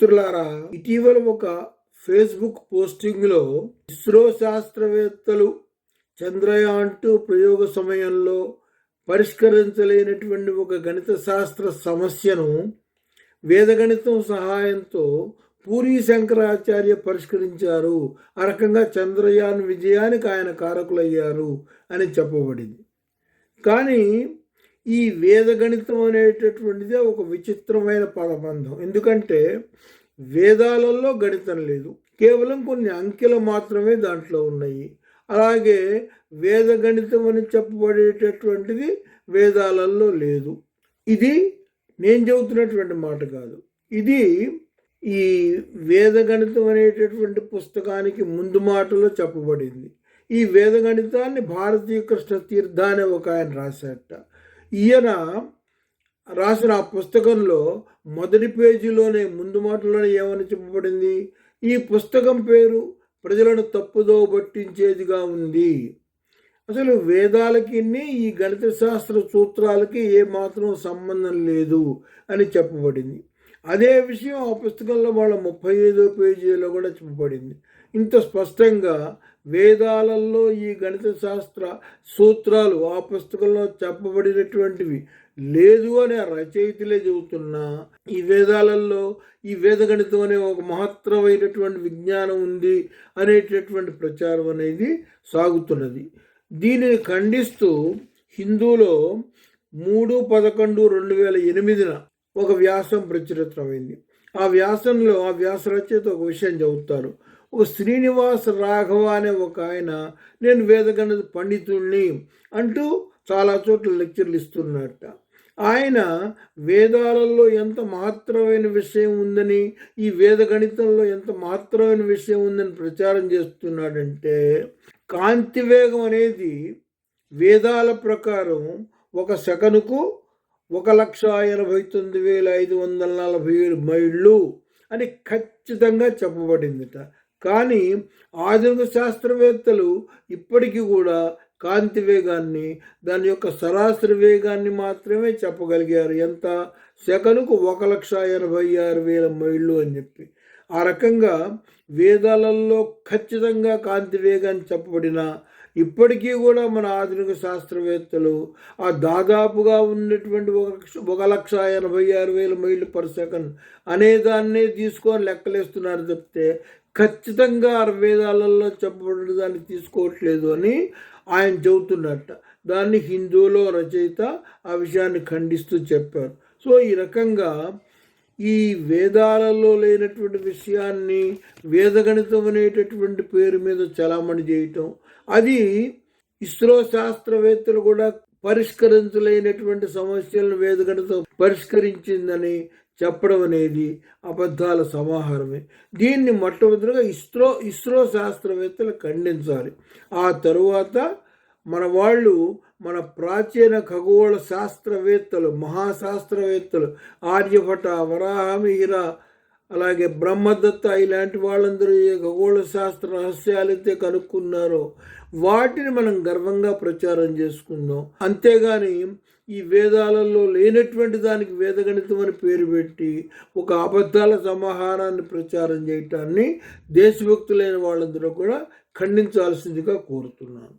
మిత్రులారా ఇటీవల ఒక ఫేస్బుక్ పోస్టింగ్లో ఇస్రో శాస్త్రవేత్తలు చంద్రయాన్ టూ ప్రయోగ సమయంలో పరిష్కరించలేనటువంటి ఒక గణిత శాస్త్ర సమస్యను వేదగణితం సహాయంతో పూరి శంకరాచార్య పరిష్కరించారు. ఆ రకంగా చంద్రయాన్ విజయానికి ఆయన కారకులయ్యారు అని చెప్పబడింది. కానీ ఈ వేదగణితం అనేటటువంటిదే ఒక విచిత్రమైన పదబంధం. ఎందుకంటే వేదాలలో గణితం లేదు. కేవలం కొన్ని అంకెలు మాత్రమే దాంట్లో ఉన్నాయి. అలాగే వేద గణితం అని చెప్పబడేటటువంటిది వేదాలలో లేదు. ఇది నేను చెబుతున్నటువంటి మాట కాదు. ఇది ఈ వేద గణితం అనేటటువంటి పుస్తకానికి ముందు మాటలో చెప్పబడింది. ఈ వేద గణితాన్ని భారతీయ కృష్ణ తీర్థ అనే ఒక ఆయన రాశారట. ఈయన రాసిన ఆ పుస్తకంలో మొదటి పేజీలోనే ముందు మాటలోనే ఏమని చెప్పబడింది? ఈ పుస్తకం పేరు ప్రజలను తప్పుదో పట్టించేదిగా ఉంది. అసలు వేదాలకి ఈ గణిత శాస్త్ర సూత్రాలకి ఏమాత్రం సంబంధం లేదు అని చెప్పబడింది. అదే విషయం ఆ పుస్తకంలో వాళ్ళ ముప్పై ఐదో పేజీలో కూడా చెప్పబడింది ఇంత స్పష్టంగా వేదాలలో ఈ గణిత శాస్త్ర సూత్రాలు ఆ పుస్తకంలో చెప్పబడినటువంటివి లేదు అని ఆ రచయితలే చెబుతున్నా ఈ వేదాలలో ఈ వేద గణితం అనే ఒక మహత్తరమైనటువంటి విజ్ఞానం ఉంది అనేటటువంటి ప్రచారం అనేది సాగుతున్నది. దీనిని ఖండిస్తూ హిందూలో మూడు పదకొండు రెండు వేల ఎనిమిదిన ఒక వ్యాసం ప్రచురితమైంది. ఆ వ్యాసంలో ఆ వ్యాస రచయిత ఒక విషయం చెబుతారు ఒక శ్రీనివాస రాఘవ అనే ఒక ఆయన నేను వేదగణిత పండితుల్ని అంటూ చాలా చోట్ల లెక్చర్లు ఇస్తున్నట్ట ఆయన వేదాలలో ఎంత మహత్తరమైన విషయం ఉందని ఈ వేద గణితంలో ఎంత మహత్తరమైన విషయం ఉందని ప్రచారం చేస్తున్నాడంటే కాంతి వేగం అనేది వేదాల ప్రకారం ఒక సెకనుకు ఒక లక్ష ఎనభై తొమ్మిది వేల ఐదు వందల నలభై ఏడు మైళ్ళు అని ఖచ్చితంగా చెప్పబడిందిట. కానీ ఆధునిక శాస్త్రవేత్తలు ఇప్పటికీ కూడా కాంతి వేగాన్ని దాని యొక్క సరాసరి వేగాన్ని మాత్రమే చెప్పగలిగారు. ఎంత? సెకనుకు ఒక లక్ష ఎనభై ఆరు వేల మైళ్ళు అని చెప్పి. ఆ రకంగా వేదాలలో ఖచ్చితంగా కాంతి వేగాన్ని చెప్పబడిన ఇప్పటికీ కూడా మన ఆధునిక శాస్త్రవేత్తలు ఆ దాదాపుగా ఉన్నటువంటి ఒక లక్ష ఒక లక్ష ఎనభై ఆరు వేల మైళ్ళు పర్ సెకండ్ అనేదాన్నే తీసుకొని లెక్కలేస్తున్నారు చెప్తే ఖచ్చితంగా వేదాలలో చెప్పబడిన దాన్ని తీసుకోవట్లేదు అని ఆయన చెబుతున్నట్ట. దాన్ని హిందువులో రచయిత ఆ విషయాన్ని ఖండిస్తూ చెప్పారు. సో ఈ రకంగా ఈ వేదాలలో లేనటువంటి విషయాన్ని వేదగణితం అనేటటువంటి పేరు మీద చలామణి చేయటం అది ఇస్రో శాస్త్రవేత్తలు కూడా పరిష్కరించలేనటువంటి సమస్యలను వేదగణితం పరిష్కరించిందని చెప్పడం అనేది అబద్ధాల సమాహారమే. దీన్ని మొట్టమొదటిగా ఇస్రో ఇస్రో శాస్త్రవేత్తలు ఖండించాలి. ఆ తరువాత మన వాళ్ళు మన ప్రాచీన ఖగోళ శాస్త్రవేత్తలు మహాశాస్త్రవేత్తలు ఆర్యభట వరాహమిహిర అలాగే బ్రహ్మదత్త ఇలాంటి వాళ్ళందరూ ఏ ఖగోళ శాస్త్ర రహస్యాలైతే కనుక్కున్నారో వాటిని మనం గర్వంగా ప్రచారం చేసుకుందాం. అంతేగాని ఈ వేదాలలో లేనటువంటి దానికి వేదగణితం అని పేరు పెట్టి ఒక అబద్ధాల సమాహారాన్ని ప్రచారం చేయటాన్ని దేశభక్తులైన వాళ్ళందరూ కూడా ఖండించాల్సిందిగా కోరుతున్నాను.